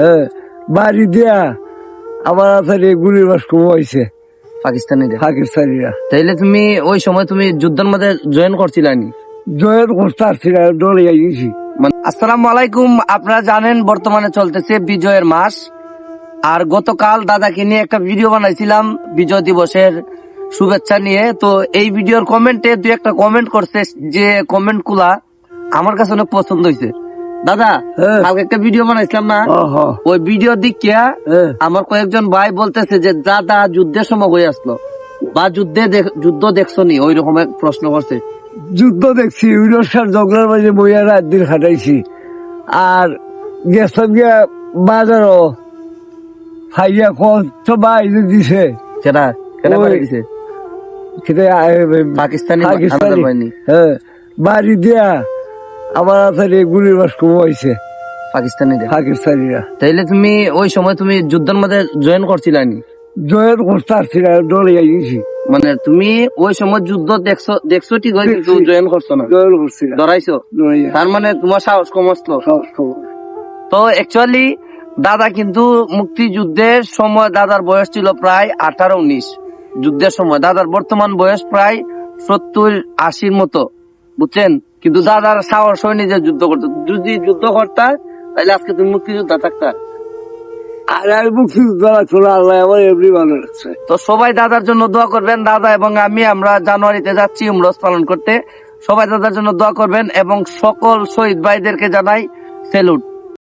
হ্যাঁ বাড়ি দিয়া গুলির বাস পাকিস্তানিদের পাকিস্তানিরা? তাইলে তুমি ওই সময় তুমি যুদ্ধের মধ্যে জয়েন করছিলানি জয়ের করতে ডরে গেছি মানে আসসালামু আলাইকুম আপনারা জানেন বর্তমানে চলতেছে বিজয়ের মাস। আর গতকাল দাদাকে নিয়ে একটা ভিডিও বানাইছিলাম বিজয় দিবসের শুভেচ্ছা নিয়ে। তো এই ভিডিওর কমেন্টে দুই একটা কমেন্ট করছে যে কমেন্টগুলা আমার কাছে অনেক পছন্দ হয়েছে দাদা। কালকে একটা ভিডিও বানাইছিলাম না? ওই ভিডিও হ্যাঁ আমার কয়েকজন ভাই বলতেছে যে দাদা যুদ্ধের সময় হয়ে আসলো। বা যুদ্ধে যুদ্ধ দেখছ নি ওই রকম প্রশ্ন করছে। যুদ্ধ দেখছি উড়সার জঙ্গলের মাঝে বইয়া রাত দিন খাটাইছি। আর গেছিলাম গিয়া বাজারও খাইয়া কত বাইরে দিছে। ওই- বাড়ি দিছে? পাকিস্তানি পাকিস্তানি। হ্যাঁ বাড়ি দিয়া আমার গুলির বাস কমাইছে পাকিস্তানিদের পাকিস্তানিরা। তাইলে তুমি ওই সময় তুমি যুদ্ধের মধ্যে জয়েন করছিলানি জয়ের করতে আসছি না ডরে গেছি মানে তুমি ওই সময় যুদ্ধ দেখছ দেখছ ঠিক হয় কিন্তু জয়েন করছ না? জয়ের করছি। ডরাইছো তার মানে তোমার সাহস কম আসলো? সাহস কম। তো অ্যাকচুয়ালি দাদা কিন্তু মুক্তিযুদ্ধের সময় দাদার বয়স ছিল প্রায় আঠারো উনিশ। যুদ্ধের সময়। দাদার বর্তমান বয়স প্রায় সত্তর আশির মতো। বুঝছেন? কিন্তু দাদার সাহস হয়নি যে যুদ্ধ করতে। যদি যুদ্ধ করতা তাহলে আজকে তুমি মুক্তিযোদ্ধা থাকতা। আর আমি মুক্তিযুদ্ধ আল্লাহ আমার এমনি ভালো লাগছে তো সবাই দাদার জন্য দোয়া করবেন দাদা এবং আমি আমরা জানুয়ারিতে যাচ্ছি উমরস পালন করতে। সবাই দাদার জন্য দোয়া করবেন এবং সকল শহীদ ভাইদেরকে জানাই সেলুট।